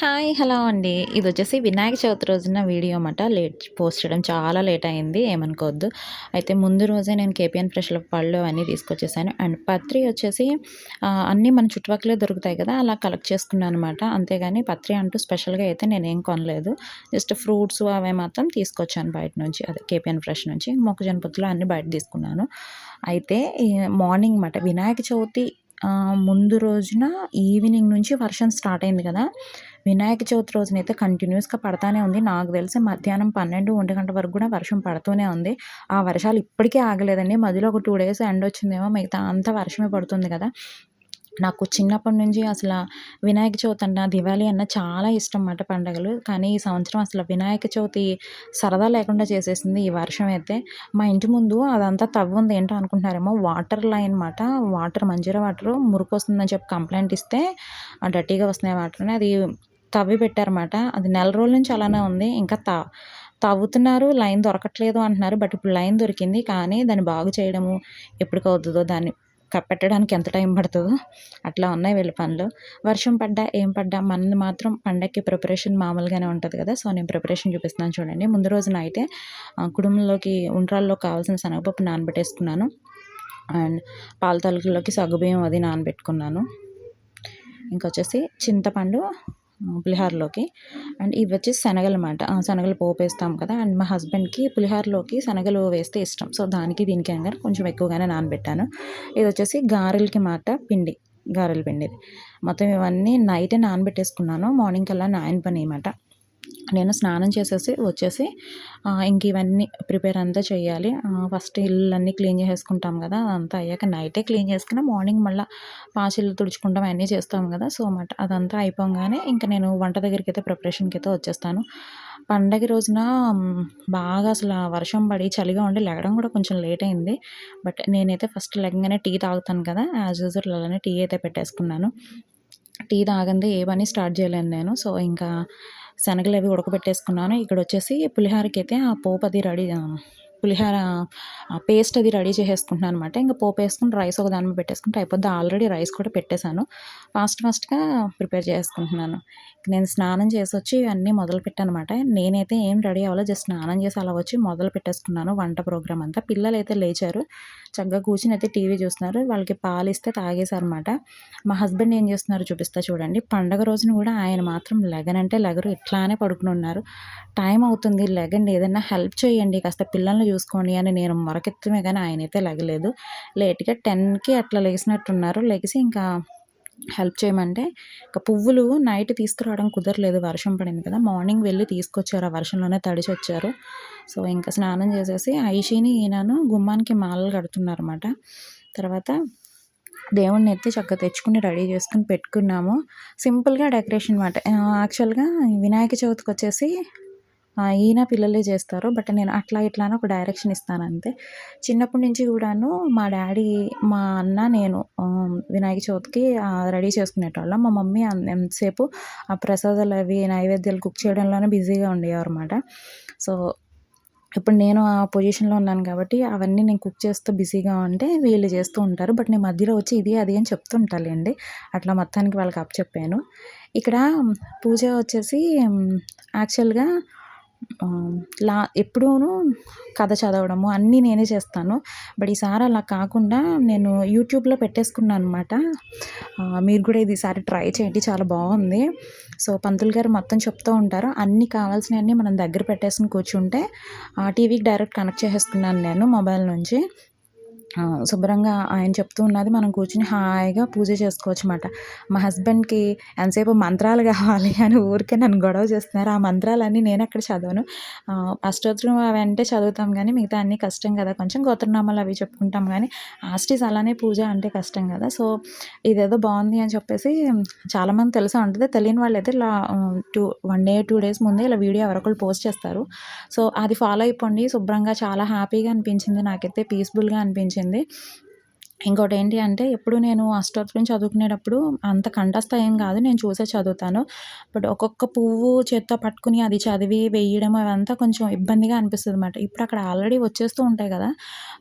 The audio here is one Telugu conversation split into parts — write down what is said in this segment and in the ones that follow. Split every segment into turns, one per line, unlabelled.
హాయ్ హలో అండి. ఇది వచ్చేసి వినాయక చవితి రోజున వీడియో అన్నమాట. లేట్ పోస్ట్ చేయడం చాలా లేట్ అయింది ఏమనుకోవద్దు. అయితే ముందు రోజే నేను కేపీఎన్ ఫ్రెష్లో పళ్ళు అన్నీ తీసుకొచ్చేసాను. అండ్ పత్రి వచ్చేసి అన్నీ మన చుట్టుపక్కలే దొరుకుతాయి కదా అలా కలెక్ట్ చేసుకున్నాను అనమాట అంతేగాని పత్రి అంటూ స్పెషల్గా అయితే నేను ఏం కొనలేదు. జస్ట్ ఫ్రూట్స్ అవే మాత్రం తీసుకొచ్చాను బయట నుంచి అదే కేపీఎన్ ఫ్రెష్ నుంచి. మొక్కజొన్న పొత్తులు అన్నీ బయట తీసుకున్నాను. అయితే మార్నింగ్ మాట వినాయక చవితి ముందు రోజున ఈవినింగ్ నుంచి వర్షం స్టార్ట్ అయింది కదా. వినాయక చవితి రోజున అయితే కంటిన్యూస్గా పడతానే ఉంది. నాకు తెలిసి మధ్యాహ్నం పన్నెండు ఒంటి గంట వరకు కూడా వర్షం పడుతూనే ఉంది. ఆ వర్షాలు ఇప్పటికీ ఆగలేదండి. మధ్యలో ఒక టూ డేస్ ఎండ్ వచ్చిందేమో మిగతా అంతా వర్షమే పడుతుంది కదా. నాకు చిన్నప్పటి నుంచి అసలు వినాయక చవితి అన్న దివాళీ అన్న చాలా ఇష్టం అన్నమాట పండగలు. కానీ ఈ సంవత్సరం అసలు వినాయక చవితి సరదా లేకుండా చేసేసింది ఈ వర్షం అయితే. మా ఇంటి ముందు అదంతా తవ్వు ఉంది. ఏంటో అనుకుంటున్నారేమో వాటర్ లైన్ అనమాట వాటర్ మంజీరా వాటర్ మురికి వస్తుందని చెప్పి కంప్లైంట్ ఇస్తే డర్టీగా వస్తున్నాయి వాటర్ని. అది తవ్వి పెట్టారన్నమాట. అది నెల రోజుల నుంచి అలానే ఉంది. ఇంకా త తవ్వుతున్నారు. లైన్ దొరకట్లేదు అంటున్నారు. బట్ ఇప్పుడు లైన్ దొరికింది. కానీ దాన్ని బాగు చేయడము ఎప్పటికి అవుతుందో దాన్ని కప్పెట్టడానికి ఎంత టైం పడుతుందో. అట్లా ఉన్నాయి వీళ్ళ పనులు. వర్షం పడ్డా ఏం పడ్డా మనది మాత్రం పండగకి ప్రిపరేషన్ మామూలుగానే ఉంటుంది కదా. సో నేను ప్రిపరేషన్ చూపిస్తున్నాను చూడండి. ముందు రోజున అయితే కుటుంబంలోకి ఉండ్రాల్లో కావాల్సిన శనగపప్పు నానబెట్టేసుకున్నాను. అండ్ పాల తలుకులోకి సగ్గుబియ్యం అది నానబెట్టుకున్నాను. ఇంకొచ్చేసి చింతపండు పులిహార్లోకి. అండ్ ఇవి వచ్చేసి శనగలు అనమాట శనగలు పోపు వేస్తాం కదా అండ్ మా హస్బెండ్కి పులిహోరలోకి శనగలు వేస్తే ఇష్టం. సో దానికి దీనికి అనగా కొంచెం ఎక్కువగానే నానబెట్టాను. ఇది వచ్చేసి గారెలకి మాట పిండి గారెల పిండి మొత్తం ఇవన్నీ నైటే నానబెట్టేసుకున్నాను. మార్నింగ్ కల్లా నాయన పని అనమాట నేను స్నానం చేసేసి వచ్చేసి ఇంక ఇవన్నీ ప్రిపేర్ అంతా చేయాలి. ఫస్ట్ ఇల్లు క్లీన్ చేసేసుకుంటాం కదా అదంతా అయ్యాక నైటే క్లీన్ చేసుకుని మార్నింగ్ మళ్ళీ పాచిల్లు తుడుచుకుంటాం అన్నీ చేస్తాం కదా సో మాట అదంతా అయిపోగానే ఇంకా నేను వంట దగ్గరికి అయితే ప్రిపరేషన్కి అయితే వచ్చేస్తాను. పండగ రోజున బాగా అసలు వర్షం పడి చలిగా ఉండి లెగడం కూడా కొంచెం లేట్ అయింది. బట్ నేనైతే ఫస్ట్ లెగంగానే టీ తాగుతాను కదా యాజ్ యూజువల్ అలానే టీ అయితే పెట్టేసుకున్నాను. టీ తాగందే ఏ పని స్టార్ట్ చేయలేను నేను. సో ఇంకా శనగలు అవి ఉడకబెట్టేసుకున్నాను. ఇక్కడ వచ్చేసి పులిహోరకి అయితే ఆ పోపు అది రెడీ పులిహోర పేస్ట్ అది రెడీ చేసేసుకుంటున్నాను అనమాట ఇంకా పోపు వేసుకుని రైస్ ఒక దాని మీద పెట్టేసుకుంటే అయిపోద్ది. ఆల్రెడీ రైస్ కూడా పెట్టేశాను. ఫాస్ట్ ఫాస్ట్గా ప్రిపేర్ చేసుకుంటున్నాను నేను స్నానం చేసి వచ్చి అన్నీ మొదలు పెట్టానమాట. నేనైతే ఏం రెడీ అవ్వాలో జస్ట్ స్నానం చేసి అలా వచ్చి మొదలు పెట్టేసుకున్నాను వంట ప్రోగ్రామ్ అంతా. పిల్లలు అయితే లేచారు. చక్కగా కూర్చుని అయితే టీవీ చూస్తున్నారు. వాళ్ళకి పాలు ఇస్తే తాగేశారనమాట మా హస్బెండ్ ఏం చేస్తున్నారు చూపిస్తా చూడండి. పండగ రోజున కూడా ఆయన మాత్రం లెగనంటే లెగరు. ఇట్లానే పడుకుని ఉన్నారు. టైం అవుతుంది. లెగండి. ఏదైనా హెల్ప్ చేయండి. కాస్త పిల్లల్ని చూసుకోండి అని నేను మొరకెత్తమే కానీ ఆయన అయితే లెగలేదు. లేట్గా టెన్కి అట్లా లేచినట్టున్నారు లెగిసి ఇంకా హెల్ప్ చేయమంటే ఇంకా పువ్వులు నైట్ తీసుకురావడం కుదరలేదు. వర్షం పడింది కదా మార్నింగ్ వెళ్ళి తీసుకొచ్చారు. ఆ వర్షంలోనే తడిచి వచ్చారు సో ఇంకా స్నానం చేసేసి ఐషిని ఈయనను గుమ్మానికి మాలలు కడుతున్నారన్నమాట. తర్వాత దేవుణ్ణి ఎత్తి చక్కగా తెచ్చుకుని రెడీ చేసుకుని పెట్టుకున్నాము. సింపుల్గా డెకరేషన్ అనమాట యాక్చువల్గా వినాయక చవితికి వచ్చేసి ఈయన పిల్లలే చేస్తారు. బట్ నేను అట్లా ఇట్లా అని ఒక డైరెక్షన్ ఇస్తాను అంతే. చిన్నప్పటి నుంచి కూడాను మా డాడీ మా అన్న నేను వినాయక చవితికి రెడీ చేసుకునేటోళ్ళం. మా మమ్మీ అన్- ఎంతసేపు ఆ ప్రసాదాలు అవి నైవేద్యాలు కుక్ చేయడంలోనే బిజీగా ఉండేవారు అనమాట సో ఇప్పుడు నేను ఆ పొజిషన్లో ఉన్నాను కాబట్టి అవన్నీ నేను కుక్ చేస్తూ బిజీగా ఉంటే వీళ్ళు చేస్తూ ఉంటారు. బట్ నేను మధ్యలో వచ్చి ఇది అది అని చెప్తుంటాలేండి అట్లా మొత్తానికి వాళ్ళకి అప్ చెప్పాను ఇక్కడ పూజ వచ్చేసి యాక్చువల్గా లా ఎప్పుడూను కథ చదవడము అన్నీ నేనే చేస్తాను. బట్ ఈసారి అలా కాకుండా నేను యూట్యూబ్లో పెట్టేసుకున్నాను అనమాట మీరు కూడా ఇది ఈసారి ట్రై చేయండి చాలా బాగుంది. సో పంతులు గారు మొత్తం చెప్తూ ఉంటారు అన్నీ కావాల్సినవన్నీ మనం దగ్గర పెట్టేసుకుని కూర్చుంటే ఆ టీవీకి డైరెక్ట్ కనెక్ట్ చేసేసుకున్నాను నేను మొబైల్ నుంచి. శుభ్రంగా ఆయన చెప్తూ ఉన్నది మనం కూర్చుని హాయిగా పూజ చేసుకోవచ్చు అనమాట మా హస్బెండ్కి ఎంతసేపు మంత్రాలు కావాలి అని ఊరికే నన్ను గొడవ చేస్తున్నారు. ఆ మంత్రాలన్నీ నేను అక్కడ చదవను. ఆ, అష్టోత్తరం అవి అంటే చదువుతాం కానీ మిగతా అన్నీ కష్టం కదా. కొంచెం గోత్రనామాలు అవి చెప్పుకుంటాం కానీ ఆస్టిస్ అలానే పూజ అంటే కష్టం కదా. సో ఇదేదో బాగుంది అని చెప్పేసి చాలామంది తెలిసే ఉంటుంది తెలియని వాళ్ళు అయితే ఇలా two one day two days ముందే ఇలా వీడియో ఎవరొకరు పోస్ట్ చేస్తారు. సో అది ఫాలో అయిపోండి. శుభ్రంగా చాలా హ్యాపీగా అనిపించింది నాకైతే పీస్ఫుల్గా అనిపించింది. అయిపోయింది. ఇంకోటి ఏంటి అంటే ఎప్పుడు నేను అష్టోత్తరం చదువుకునేటప్పుడు అంత కంఠస్థ ఏం కాదు. నేను చూసే చదువుతాను. బట్ ఒక్కొక్క పువ్వు చేత్తో పట్టుకుని అది చదివి వేయడం అదంతా కొంచెం ఇబ్బందిగా అనిపిస్తుంది అనమాట ఇప్పుడు అక్కడ ఆల్రెడీ వచ్చేస్తూ ఉంటాయి కదా.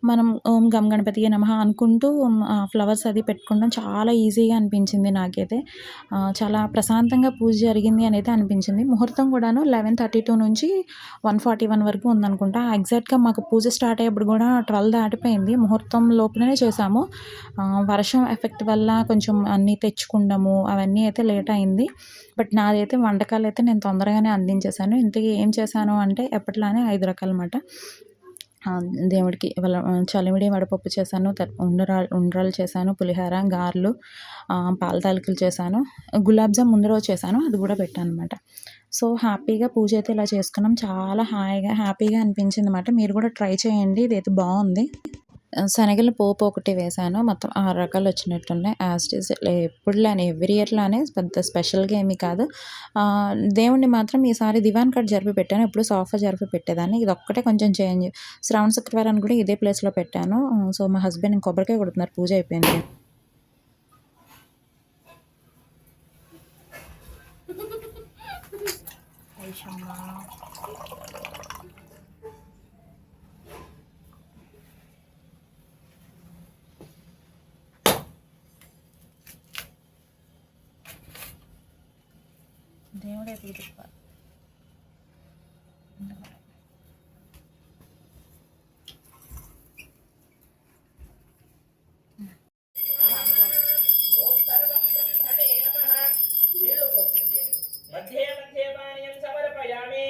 మనం ఓం గమ్ గణపతి నమః అనుకుంటూ ఫ్లవర్స్ అది పెట్టుకోవడం చాలా ఈజీగా అనిపించింది నాకైతే. చాలా ప్రశాంతంగా పూజ జరిగింది అనేది అనిపించింది. ముహూర్తం కూడాను లెవెన్ థర్టీ టూ నుంచి వన్ ఫార్టీ వన్ వరకు ఉందనుకుంటా. ఎగ్జాక్ట్గా మాకు పూజ స్టార్ట్ అయ్యేప్పుడు కూడా ట్వెల్వ్ దాటిపోయింది. ముహూర్తం లోపునే చేసాము వర్షం ఎఫెక్ట్ వల్ల కొంచెం అన్నీ తెచ్చుకుండము అవన్నీ అయితే లేట్ అయింది. బట్ నాదైతే వంటకాలు అయితే నేను తొందరగానే అందించేసాను ఇంతకీ ఏం చేశాను అంటే ఎప్పట్లానే ఐదు రకాలన్నమాట. దేవుడికి వాళ్ళ చలిమిడి వడపప్పు చేశాను ఉండరాలు ఉండరాలు చేశాను పులిహోర గారెలు పాల తాలికలు చేశాను గులాబ్ జామ్ ముందు రోజు చేశాను అది కూడా పెట్టాను అనమాట సో హ్యాపీగా పూజ అయితే ఇలా చేసుకున్నాం. చాలా హాయిగా హ్యాపీగా అనిపించింది అనమాట మీరు కూడా ట్రై చేయండి ఇదైతే బాగుంది. శనగల పోపు ఒకటి వేశాను మొత్తం ఆరు రకాలు వచ్చినట్టున్నాయి. యాజ్ ఇస్ ఎప్పుడులానే ఎవ్రీ ఇయర్లానే పెద్ద స్పెషల్గా ఏమీ కాదు. దేవుణ్ణి మాత్రం ఈసారి దివాన్ కట్ జరిపి పెట్టాను. ఎప్పుడు సోఫా జరిపి పెట్టేదాన్ని. ఇది ఒక్కటే కొంచెం చేంజ్ శ్రావణ శుక్రవారాన్ని కూడా ఇదే ప్లేస్లో పెట్టాను. సో మా హస్బెండ్ కొబ్బరికాయ కొడుతున్నారు. పూజ అయిపోయింది. దేవుడే
ఓం సర్వం బ్రహ్మణే నమః నీళ్ళు ప్రోక్షణ చేయండి మధ్యే మధ్యే పానీయం సమర్పయామి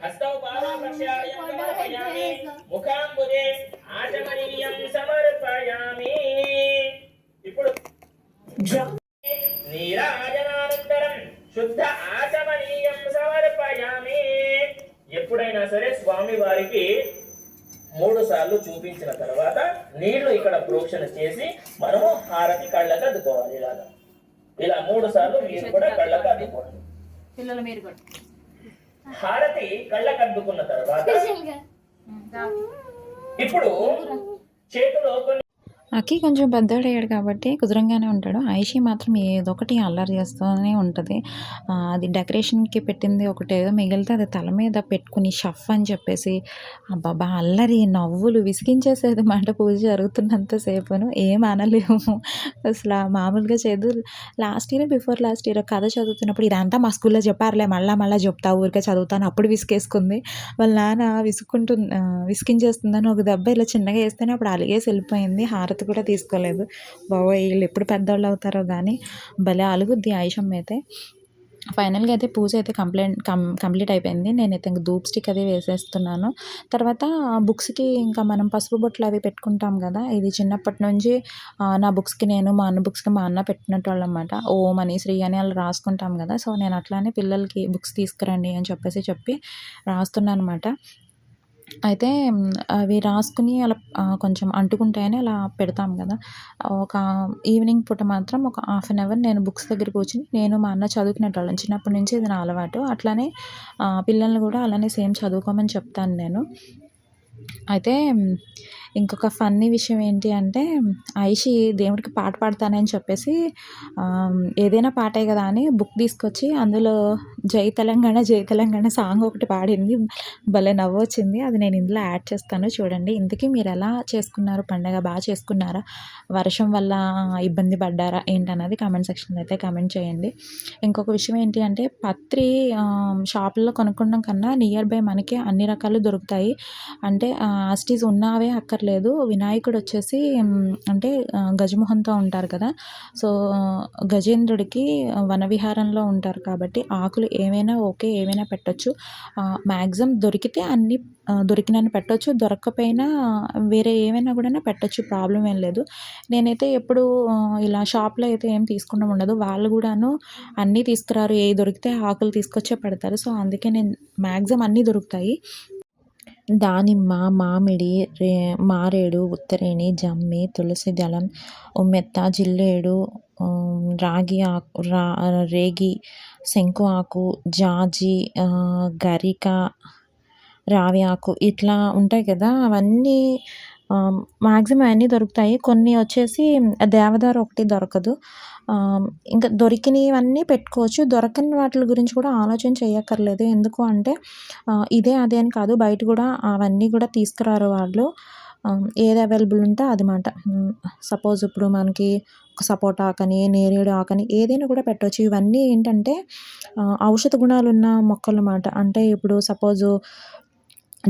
హస్తౌ పాదౌ ప్రక్షాళయం సమర్పయామి ముఖాంబుజే ఆచమనీయం సమర్పయామి ఇప్పుడు నీరాజనానంతరం శుద్ధ ఆచమనీయం సమర్పయామి ఎప్పుడైనా సరే స్వామి వారికి మూడు సార్లు చూపించిన తర్వాత నీళ్ళు ఇక్కడ ప్రోక్షణ చేసి మనము హారతి కళ్ళకు అద్దుకోవాలి ఇలాగా. ఇలా మూడు సార్లు మీరు కూడా కళ్ళకు అద్దుకోండి.
పిల్లలు మీరు కూడా.
హారతి కళ్ళకు అద్దుకున్న తర్వాత ఇప్పుడు చేతిలో కొన్ని
అక్కి కొంచెం పెద్దోడయ్యాడు కాబట్టి కుదురంగానే ఉంటాడు. ఐషి మాత్రం ఏదో ఒకటి అల్లరి చేస్తూనే ఉంటుంది. అది డెకరేషన్కి పెట్టింది ఒకటేదో మిగిలితే అది తల మీద పెట్టుకుని షఫ్ అని చెప్పేసి అబ్బాబా అల్లరి నవ్వులు విసిగించేసేది మాట పూజ జరుగుతున్నంతసేపును ఏం అనలేము. అసలు మామూలుగా చేదు. Last year before last year కథ చదువుతున్నప్పుడు ఇదంతా మా స్కూల్లో చెప్పారులే. మళ్ళీ మళ్ళీ చెప్తా ఊరికే చదువుతాను అప్పుడు విసిగేసుకుంది. వాళ్ళ నాన్న విసుకుంటు విసిగించేస్తుందని ఒక దెబ్బ ఇలా చిన్నగా వేస్తేనే అప్పుడు అలిగేసి వెళ్ళిపోయింది. హారతి కూడా తీసుకోలేదు. బాబోయ్ వీళ్ళు ఎప్పుడు పెద్దవాళ్ళు అవుతారో కానీ భలే అలుగుద్ది ఆయుషం అయితే. ఫైనల్గా అయితే పూజ అయితే కంప్లైంట్ కం కంప్లీట్ అయిపోయింది. నేనైతే ఇంక ధూప్ స్టిక్ అది వేసేస్తున్నాను. తర్వాత బుక్స్కి ఇంకా మనం పసుపు బొట్లు అవి పెట్టుకుంటాం కదా ఇది చిన్నప్పటి నుంచి నా బుక్స్కి నేను మా అన్న బుక్స్కి మా అన్న పెట్టినట్టు అనమాట ఓం అని శ్రీ అని వాళ్ళు రాసుకుంటాం కదా సో నేను అట్లానే పిల్లలకి బుక్స్ తీసుకురండి అని చెప్పేసి చెప్పి రాస్తున్నాను అనమాట అయితే అవి రాసుకుని అలా కొంచెం అంటుకుంటాయని అలా పెడతాం కదా. ఒక ఈవినింగ్ పూట మాత్రం ఒక హాఫ్ అన్ అవర్ నేను బుక్స్ దగ్గర కూర్చుని నేను మా అన్న చదువుకునేటోళ్ళం. చిన్నప్పటి నుంచి ఇది నా అలవాటు. అట్లానే పిల్లల్ని కూడా అలానే సేమ్ చదువుకోమని చెప్తాను నేను. అయితే ఇంకొక ఫన్నీ విషయం ఏంటి అంటే ఐషి దేవుడికి పాట పాడతానని చెప్పేసి ఏదైనా పాటే కదా అని బుక్ తీసుకొచ్చి అందులో జై తెలంగాణ జై తెలంగాణ సాంగ్ ఒకటి పాడింది. భలే నవ్వు వచ్చింది. అది నేను ఇందులో యాడ్ చేస్తాను. చూడండి. ఇంతకీ మీరు ఎలా చేసుకున్నారు? పండగ బాగా చేసుకున్నారా? వర్షం వల్ల ఇబ్బంది పడ్డారా? ఏంటన్నది కామెంట్ సెక్షన్లో అయితే కామెంట్ చేయండి. ఇంకొక విషయం ఏంటి అంటే పత్రి షాపుల్లో కొనుక్కోవడం కన్నా నియర్ బై మనకి అన్ని రకాలు దొరుకుతాయి. అంటే ఆస్టీస్ ఉన్నవే అక్కర్లేదు. వినాయకుడు వచ్చేసి అంటే గజమోహన్తో ఉంటారు కదా. సో గజేంద్రుడికి వనవిహారంలో ఉంటారు కాబట్టి ఆకులు ఏమైనా ఓకే ఏమైనా పెట్టొచ్చు. మ్యాక్సిమం దొరికితే అన్ని ఆ, పెట్టచ్చు పెట్టొచ్చు. దొరకకపోయినా వేరే ఏమైనా కూడా పెట్టొచ్చు. ప్రాబ్లం ఏం లేదు. నేనైతే ఎప్పుడు ఇలా షాప్లో అయితే ఏం తీసుకుండా ఉండదు. వాళ్ళు కూడాను అన్నీ తీసుకురారు. ఏ దొరికితే ఆకులు తీసుకొచ్చే పెడతారు. సో అందుకే నేను మ్యాక్సిమం అన్నీ దొరుకుతాయి. దానిమ్మ మామిడి రే మారేడు ఉత్తరేణి జమ్మి తులసి దళం ఉమ్మెత్త జిల్లేడు రాగి ఆకు రా రేగి శంకు ఆకు జాజి గరిక రావి ఆకు ఇట్లా ఉంటాయి కదా అవన్నీ మ్యాక్సిమం అన్నీ దొరుకుతాయి. కొన్ని వచ్చేసి దేవదారు ఒకటి దొరకదు. ఇంకా దొరికినవన్నీ పెట్టుకోవచ్చు. దొరకని వాటి గురించి కూడా ఆలోచన చేయక్కర్లేదు. ఎందుకు అంటే ఇదే అదే అని కాదు. బయట కూడా అవన్నీ కూడా తీసుకురారు వాళ్ళు. ఏది అవైలబుల్ ఉంటే అది మాట. సపోజ్ ఇప్పుడు మనకి ఒక సపోటా ఆకని నేరేడు ఆకని ఏదైనా కూడా పెట్టవచ్చు ఇవన్నీ ఏంటంటే ఔషధ గుణాలు ఉన్న మొక్కలు అన్నమాట అంటే ఇప్పుడు సపోజు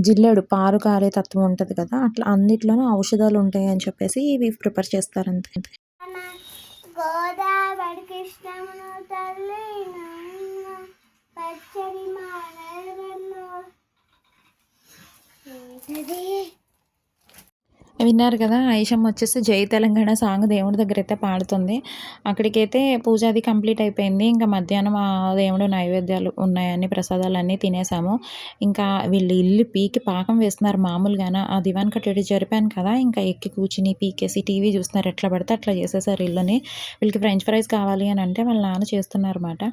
జిల్లేడు పారు కారే తత్వం ఉంటుంది కదా అట్లా అన్నిట్లోనూ ఔషధాలు ఉంటాయి అని చెప్పేసి ఇవి ప్రిపేర్ చేస్తారు అంతే
గోదావరి కృష్ణమును తల్లి పచ్చడి
విన్నారు కదా ఐషమ్ వచ్చేసి జై తెలంగాణ సాంగ్ దేవుడి దగ్గర అయితే పాడుతుంది. అక్కడికైతే పూజ అది కంప్లీట్ అయిపోయింది. ఇంకా మధ్యాహ్నం ఆ దేవుడు నైవేద్యాలు ఉన్నాయని ప్రసాదాలు అన్నీ తినేసాము. ఇంకా వీళ్ళు ఇల్లు పీకి పాకం వేస్తున్నారు మామూలుగాన. ఆ దివాన్ కట్టడి జరిపాను కదా ఇంకా ఎక్కి కూర్చుని పీకేసి టీవీ చూస్తున్నారు. ఎట్లా పడితే అట్లా చేసేసారు ఇల్లుని. వీళ్ళకి ఫ్రెంచ్ ఫ్రైస్ కావాలి అని అంటే వాళ్ళ నాన్న చేస్తున్నారు అనమాట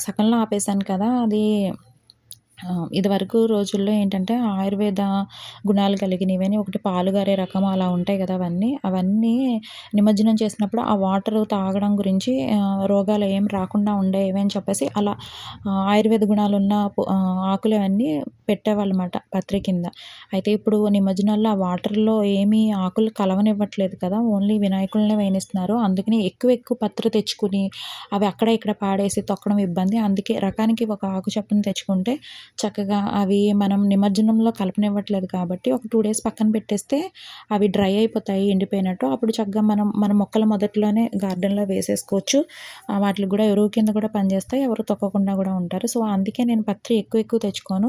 సకంలో సగంలో కదా అది ఇదివరకు రోజుల్లో ఏంటంటే ఆయుర్వేద గుణాలు కలిగినవని ఒకటి పాలుగారే రకం అలా ఉంటాయి కదా అవన్నీ. అవన్నీ నిమజ్జనం చేసినప్పుడు ఆ వాటర్ తాగడం గురించి రోగాలు ఏం రాకుండా ఉండేవి అని చెప్పేసి అలా ఆయుర్వేద గుణాలు ఉన్న ఆకులు అవన్నీ పెట్టేవాళ్ళమాట పత్రి కింద. అయితే ఇప్పుడు నిమజ్జనాల్లో ఆ వాటర్లో ఏమీ ఆకులు కలవనివ్వట్లేదు కదా ఓన్లీ వినాయకులనే వేయిస్తున్నారు. అందుకని ఎక్కువ ఎక్కువ పత్ర తెచ్చుకుని అవి అక్కడ ఇక్కడ పాడేసి తొక్కడం ఇబ్బంది. అందుకే రకానికి ఒక ఆకు చెప్పును తెచ్చుకుంటే చక్కగా అవి మనం నిమజ్జనంలో కలపనివ్వట్లేదు కాబట్టి ఒక టూ డేస్ పక్కన పెట్టేస్తే అవి డ్రై అయిపోతాయి ఎండిపోయినట్టు. అప్పుడు చక్కగా మనం మన మొక్కల మొదట్లోనే గార్డెన్లో వేసేసుకోవచ్చు. వాటికి కూడా ఎరువు కింద కూడా పనిచేస్తాయి ఎవరు తొక్కకుండా కూడా ఉంటారు. సో అందుకే నేను పత్రి ఎక్కువ ఎక్కువ తెచ్చుకోను.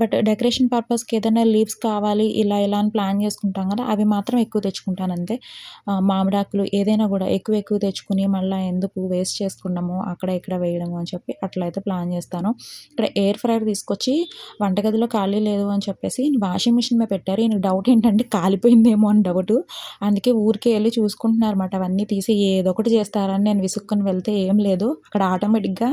బట్ డెకరేషన్ పర్పస్కి ఏదైనా లీవ్స్ కావాలి ఇలా ఇలా అని ప్లాన్ చేసుకుంటాం కదా అవి మాత్రం ఎక్కువ తెచ్చుకుంటాను అంతే. మామిడాకులు ఏదైనా కూడా ఎక్కువ ఎక్కువ తెచ్చుకుని మళ్ళీ ఎందుకు వేస్ట్ చేసుకున్నాము అక్కడ ఇక్కడ వేయడము అని చెప్పి అట్లయితే ప్లాన్ చేస్తాను. ఇక్కడ ఎయిర్ ఫ్రైర్ తీసుకొచ్చి వంటగదిలో ఖాళీ లేదు అని చెప్పేసి వాషింగ్ మిషన్ మీద పెట్టారు. ఈయనకి డౌట్ ఏంటంటే కాలిపోయిందేమో అని డౌట్ అందుకే ఊరికే వెళ్ళి చూసుకుంటున్నారు అనమాట అవన్నీ తీసి ఏదో ఒకటి చేస్తారని నేను విసుక్కొని వెళ్తే ఏం లేదు. అక్కడ ఆటోమేటిక్గా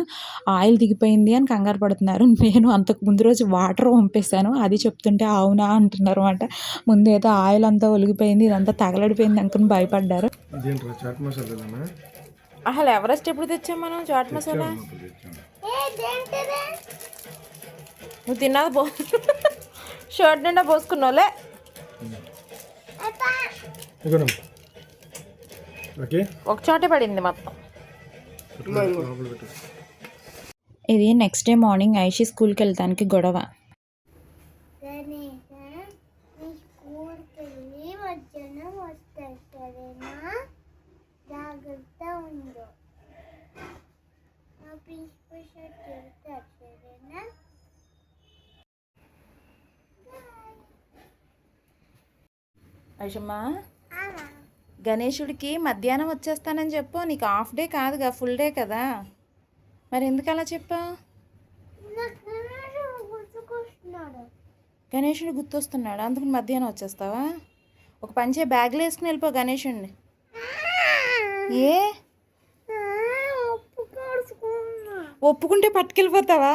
ఆయిల్ దిగిపోయింది అని కంగారు పడుతున్నారు. నేను అంతకు ముందు రోజు వాటర్ పంపేశాను అది చెప్తుంటే అవునా అంటున్నారు అనమాట ముందు ఏదో ఆయిల్ అంతా ఒలిగిపోయింది ఇదంతా తగలడిపోయింది అనుకుని భయపడ్డారు. అసలు ఎవరెస్ట్ ఎప్పుడు తెచ్చాం మనం? చాట్ మసాలా?
ఏంటది
నువ్వు తిన్నది పో. షర్ట్ నిండా పోసుకున్నావులే ఒక చోటే పడింది మొత్తం. ఇది నెక్స్ట్ డే మార్నింగ్ ఐషి స్కూల్కి వెళ్తానికి గొడవ
గణేశ నీ స్కూల్కి వెళ్ళి మధ్యాహ్నం వస్తాయి సరేనా జాగ్రత్త ఉండు మా ప్రిన్సిపల్ సార్ చెప్తారు సరేనా
ఐషమ్మా?
అలా
గణేశుడికి మధ్యాహ్నం వచ్చేస్తానని చెప్పు. నీకు హాఫ్ డే కాదుగా ఫుల్ డే కదా. మరి ఎందుకు అలా చెప్పావు?
గణేశుడు
గుర్తొస్తున్నాడు? అందుకని మధ్యాహ్నం వచ్చేస్తావా? ఒక పంచే బ్యాగ్లో వేసుకుని వెళ్ళిపో గణేశుడిని ఏ? ఒప్పుకుంటే పట్టుకెళ్ళిపోతావా?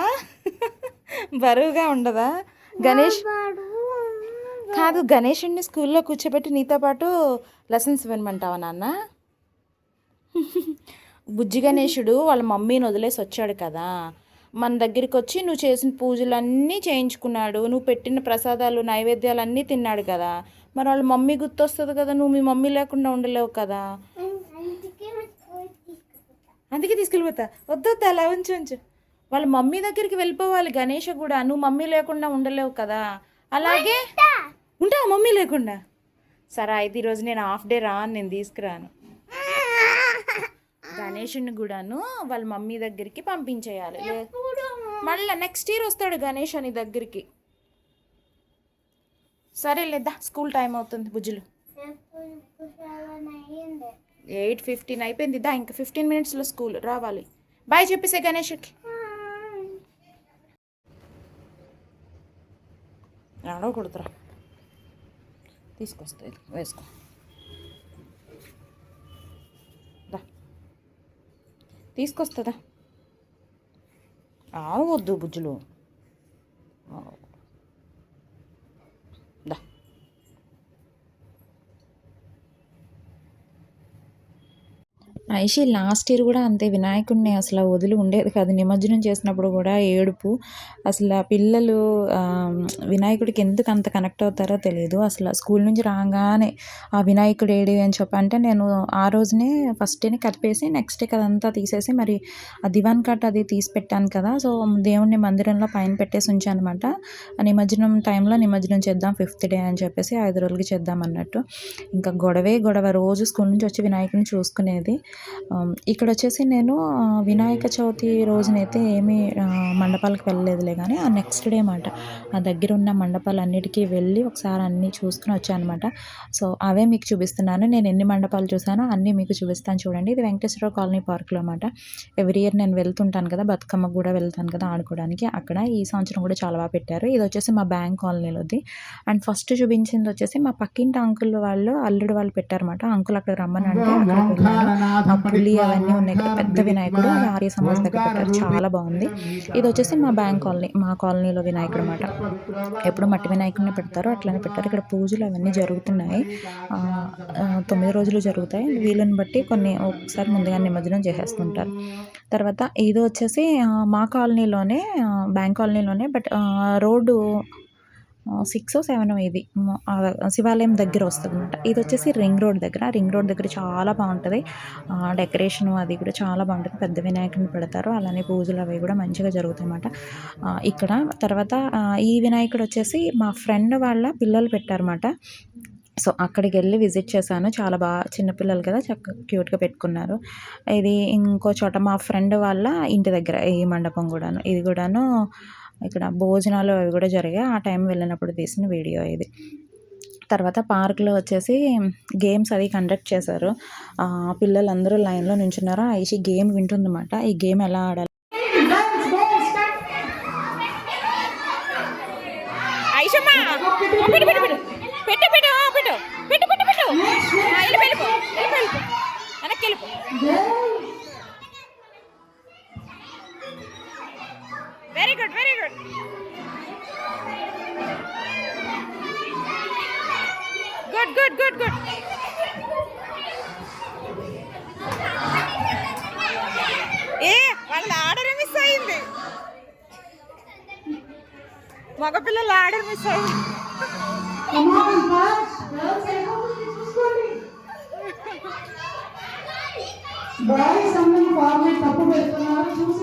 బరువుగా ఉండదా? గణేష్ కాదు గణేషుడిని స్కూల్లో కూర్చోబెట్టి నీతో పాటు లెసన్స్ వినమంటావా నాన్న? బుజ్జి గణేషుడు వాళ్ళ మమ్మీని వదిలేసి వచ్చాడు కదా. మన దగ్గరికి వచ్చి నువ్వు చేసిన పూజలన్నీ చేయించుకున్నాడు. నువ్వు పెట్టిన ప్రసాదాలు నైవేద్యాలు అన్నీ తిన్నాడు కదా. మరి వాళ్ళ మమ్మీ గుర్తొస్తుంది కదా నువ్వు మీ మమ్మీ లేకుండా ఉండలేవు కదా.
అందుకే
అందుకే తీసుకెళ్ళిపోతా. వద్దు వద్దు అలా ఉంచు ఉంచు. వాళ్ళ మమ్మీ దగ్గరికి వెళ్ళిపోవాలి గణేష కూడా. నువ్వు మమ్మీ లేకుండా ఉండలేవు కదా. అలాగే ఉంటా మమ్మీ లేకుండా? సరే అయితే ఈరోజు నేను హాఫ్ డే రాను నేను తీసుకురాను. గణేషుని కూడాను వాళ్ళ మమ్మీ దగ్గరికి పంపించేయాలి. మళ్ళీ నెక్స్ట్ ఇయర్ వస్తాడు గణేష్ అని దగ్గరికి. సరే లేదా స్కూల్ టైం అవుతుంది బుజ్జులు. ఎయిట్ ఫిఫ్టీన్ అయిపోయింది. దా ఇంకా ఫిఫ్టీన్ మినిట్స్లో స్కూల్ రావాలి. బాయ్ చెప్పేసే గణేష్కి ఆడో కొడుతురా? తీసుకొస్తా ఇది వేసుకో దా తీసుకొస్తుందా వద్దు బుజ్జులు ఆవు. దా ఐషి లాస్ట్ ఇయర్ కూడా అంతే వినాయకుడిని అసలు వదిలి ఉండేది కాదు. నిమజ్జనం చేసినప్పుడు కూడా ఏడుపు. అసలు ఆ పిల్లలు వినాయకుడికి ఎందుకు అంత కనెక్ట్ అవుతారో తెలియదు అసలు స్కూల్ నుంచి రాగానే ఆ వినాయకుడు ఏడి అని చెప్పి అంటే నేను ఆ రోజునే ఫస్ట్ డేనే కదిపేసి నెక్స్ట్ డే కదంతా తీసేసి మరి ఆ దివాన్ కట్ అది తీసి పెట్టాను కదా. సో దేవుణ్ణి మందిరంలో పైన పెట్టేసి ఉంచాను అనమాట నిమజ్జనం టైంలో నిమజ్జనం చేద్దాం ఫిఫ్త్ డే అని చెప్పేసి ఐదు రోజులకి చేద్దాం అన్నట్టు. ఇంకా గొడవే గొడవ. రోజు స్కూల్ నుంచి వచ్చి వినాయకుడిని చూసుకునేది. ఇక్కడ వచ్చేసి నేను వినాయక చవితి రోజునైతే ఏమీ మండపాలకు వెళ్ళలేదులే కానీ ఆ నెక్స్ట్ డే మాట ఆ దగ్గర ఉన్న మండపాలన్నిటికీ వెళ్ళి ఒకసారి అన్నీ చూసుకుని వచ్చానమాట సో అవే మీకు చూపిస్తున్నాను. నేను ఎన్ని మండపాలు చూసానో అన్నీ మీకు చూపిస్తాను చూడండి. ఇది వెంకటేశ్వర కాలనీ పార్క్లో అనమాట ఎవ్రీ ఇయర్ నేను వెళ్తుంటాను కదా బతుకమ్మకు కూడా వెళ్తాను కదా ఆడుకోవడానికి. అక్కడ ఈ సంవత్సరం కూడా చాలా బాగా పెట్టారు. ఇది వచ్చేసి మా బ్యాంక్ కాలనీలోది. అండ్ ఫస్ట్ చూపించింది వచ్చేసి మా పక్కింటి అంకుల్ వాళ్ళు అల్లుడు వాళ్ళు పెట్టారన్నమాట. అంకుల్ అక్కడ రమ్మని అంటే పులి అవన్నీ ఉన్నాయి పెద్ద వినాయకుడు అది ఆర్య సమాజ్ దగ్గర పెట్టారు. చాలా బాగుంది. ఇది వచ్చేసి మా బ్యాంక్ కాలనీ మా కాలనీలో వినాయకుడు అనమాట ఎప్పుడు మట్టి వినాయకుడిని పెడతారో అట్లనే పెట్టారు ఇక్కడ పూజలు అవన్నీ జరుగుతున్నాయి. తొమ్మిది రోజులు జరుగుతాయి. వీళ్ళని బట్టి కొన్ని ఒకసారి ముందుగా నిమజ్జనం చేసేస్తుంటారు. తర్వాత ఇది వచ్చేసి మా కాలనీలోనే బ్యాంక్ కాలనీలోనే బట్ రోడ్డు సిక్స్ సెవెన్ ఇది. శివాలయం దగ్గర వస్తుంది అనమాట ఇది వచ్చేసి రింగ్ రోడ్ దగ్గర. రింగ్ రోడ్ దగ్గర చాలా బాగుంటుంది. డెకరేషన్ అది కూడా చాలా బాగుంటుంది. పెద్ద వినాయకుడిని పెడతారు. అలానే పూజలు అవి కూడా మంచిగా జరుగుతాయి అన్నమాట ఇక్కడ తర్వాత ఈ వినాయకుడు వచ్చేసి మా ఫ్రెండ్ వాళ్ళ పిల్లలు పెట్టారన్నమాట. సో అక్కడికి వెళ్ళి విజిట్ చేశాను. చాలా బాగా చిన్నపిల్లలు కదా చక్కగా క్యూట్గా పెట్టుకున్నారు. ఇది ఇంకో చోట మా ఫ్రెండ్ వాళ్ళ ఇంటి దగ్గర ఈ మండపం కూడాను. ఇది కూడాను ఇక్కడ భోజనాలు అవి కూడా జరిగాయి. ఆ టైం వెళ్ళినప్పుడు తీసిన వీడియో ఇది. తర్వాత పార్క్లో వచ్చేసి గేమ్స్ అవి కండక్ట్ చేశారు. పిల్లలందరూ లైన్లో నించున్నారు. ఐషి గేమ్ వింటుందన్నమాట. ఈ గేమ్ ఎలా ఆడాలి?
ఐషమ్మా! పెట్టు very good very good good good good good ఏ వాళ్ళ ఆర్డర్ మిస్ అయింది? మగపిల్లల ఆర్డర్ మిస్ అయింది.
బాయ్స్ అందరూ ఫార్మేట్ తప్పు పెడుతున్నారు చూసి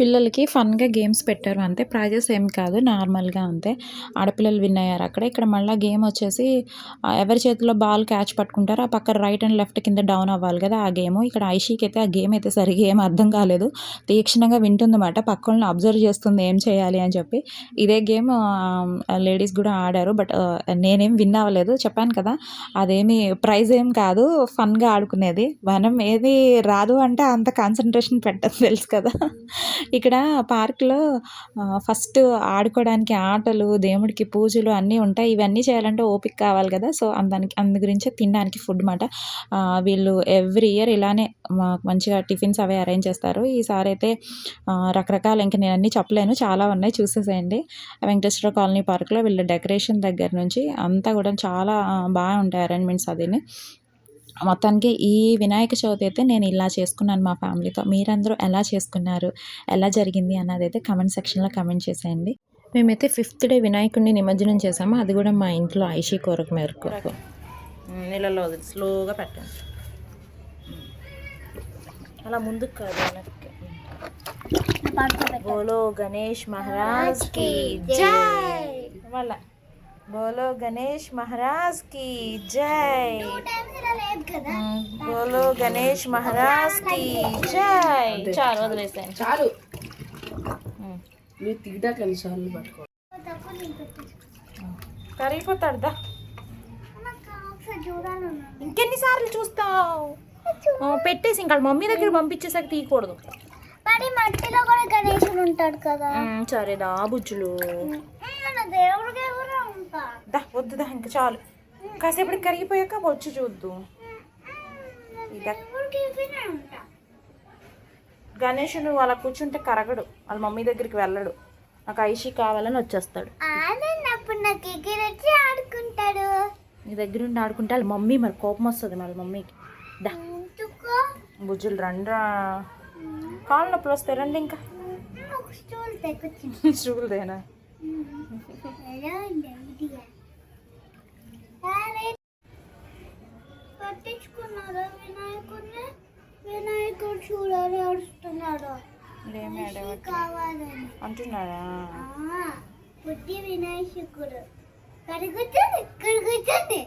పిల్లలకి ఫన్గా గేమ్స్ పెట్టారు అంతే. ప్రైజెస్ ఏం కాదు నార్మల్గా అంతే. ఆడపిల్లలు విన్ అయ్యారు అక్కడ. ఇక్కడ మళ్ళీ గేమ్ వచ్చేసి ఎవరి చేతిలో బాల్ క్యాచ్ పట్టుకుంటారో ఆ పక్క రైట్ అండ్ లెఫ్ట్ కింద డౌన్ అవ్వాలి కదా ఆ గేమ్. ఇక్కడ ఐషీకి అయితే ఆ గేమ్ అయితే సరిగ్గా ఏం అర్థం కాలేదు. తీక్షణంగా వింటుందన్నమాట. పక్కలను అబ్జర్వ్ చేస్తుంది ఏం చేయాలి అని చెప్పి. ఇదే గేమ్ లేడీస్ కూడా ఆడారు. బట్ నేనేం విన్ అవ్వలేదు. చెప్పాను కదా అదేమి ప్రైజ్ ఏం కాదు ఫన్గా ఆడుకునేది. మనం ఏది రాదు అంటే అంత కాన్సన్ట్రేషన్ పెట్టదు తెలుసు కదా. ఇక్కడ పార్క్లో ఫస్ట్ ఆడుకోవడానికి ఆటలు దేవుడికి పూజలు అన్నీ ఉంటాయి. ఇవన్నీ చేయాలంటే ఓపిక కావాలి కదా. సో దానికి అందు గురించే తినడానికి ఫుడ్ మాట. వీళ్ళు ఎవ్రీ ఇయర్ ఇలానే మా- మంచిగా టిఫిన్స్ అవి అరేంజ్ చేస్తారు. ఈసారి అయితే రకరకాల ఇంకా నేను అన్నీ చెప్పలేను. చాలా ఉన్నాయి. చూసేసేయండి. వెంకటేశ్వర కాలనీ పార్క్లో వీళ్ళ డెకరేషన్ దగ్గర నుంచి అంతా కూడా చాలా బాగా ఉంటాయి అరేంజ్మెంట్స్ అదిని. మొత్తానికి ఈ వినాయక చవితి అయితే నేను ఇలా చేసుకున్నాను మా ఫ్యామిలీతో. మీరందరూ ఎలా చేసుకున్నారు? ఎలా జరిగింది అన్నది అయితే కమెంట్ సెక్షన్లో కమెంట్ చేసేయండి. మేమైతే ఫిఫ్త్ డే వినాయకుడిని నిమజ్జనం చేసాము అది కూడా మా ఇంట్లో ఐషీ కోరిక మేరకు.
నీళ్ళలో వదిలి స్లోగా పెట్టండి. అలా ముందుకు కాదు వెనక్కి. బోలో గణేష్ మహారాజ్కి జై. వాళ్ళ బోలో గణేష్ మహారాజ్కి జై. బోలో గణేష్ మహారాజ్కి జై చాలు వదిలేసాను
చాలు మీరు తిగటాక ఎన్నిసార్లు పట్టుకో
తక్కువ నేను పెట్టు.
కరిగిపోతాడు దా
నాకు ఒకసారి చూడాలన్నా
ఇంకెన్నిసార్లు చూస్తావు పెట్టేసి ఇంకా మమ్మీ దగ్గర పంపించేసాక తీయకూడదు
మరి మట్టిలో కూడా గణేశుడు ఉంటాడు కదా
మ్మ్, సరేదా బుజ్జులు
మన దేవుడికి కూడా ఉంటా
దా వద్దుదా ఇంకా చాలు
ఉమ్,
కాసేపటి కరిగిపోయాక వచ్చి చూద్దు ఇద.
ఎవరికి ఇవ్వనే ఉంటా
గణేష్ నువ్వు అలా కూర్చుంటే కరగడు. వాళ్ళ మమ్మీ దగ్గరికి వెళ్ళడు. నాకు ఐషి కావాలని వచ్చేస్తాడు.
ఆడుకుంటాడు.
నీ దగ్గర ఉండి ఆడుకుంటే వాళ్ళ మమ్మీ మరి కోపం వస్తుంది వాళ్ళ మమ్మీకి. బుజ్జులు రండ్రా. కాళ్ళు నొప్పులు వస్తాయి రండి ఇంకా.
స్టూల్ పట్టించుకున్నారా వినాయకుడిని వినాయకుడు చూడాలి అడుస్తున్నాడు కావాలని.
అంటున్నారా?
బుద్ధి వినాయకుడు. కరుగుతుంది కరుగుతుంది.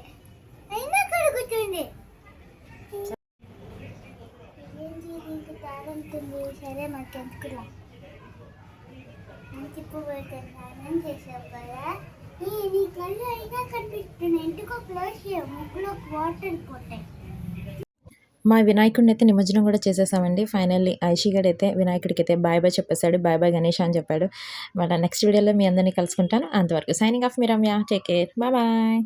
అయినా కరుగుతుంది. ఏంటి తాగుతుంది సరే మాకెందుకులా మంచి పువ్వులతో స్నానం చేసావు కదా నీ కళ్ళు అయినా కనిపిస్తున్నాయి. క్లోజ్ వాటర్ పోతాయి.
మా వినాయకుడిని అయితే నిమజ్జనం కూడా చేసేసామండి. ఫైనల్లీ ఐషి గడ్ అయితే వినాయకుడికి అయితే బాయ్ బాయ్ చెప్పేశాడు. బాయ్ బాయ్ గణేష్ అని చెప్పాడు. మళ్ళీ నెక్స్ట్ వీడియోలో మీ అందరినీ కలుసుకుంటాను. అంతవరకు సైనింగ్ ఆఫ్ మీ Ramya. Take care bye bye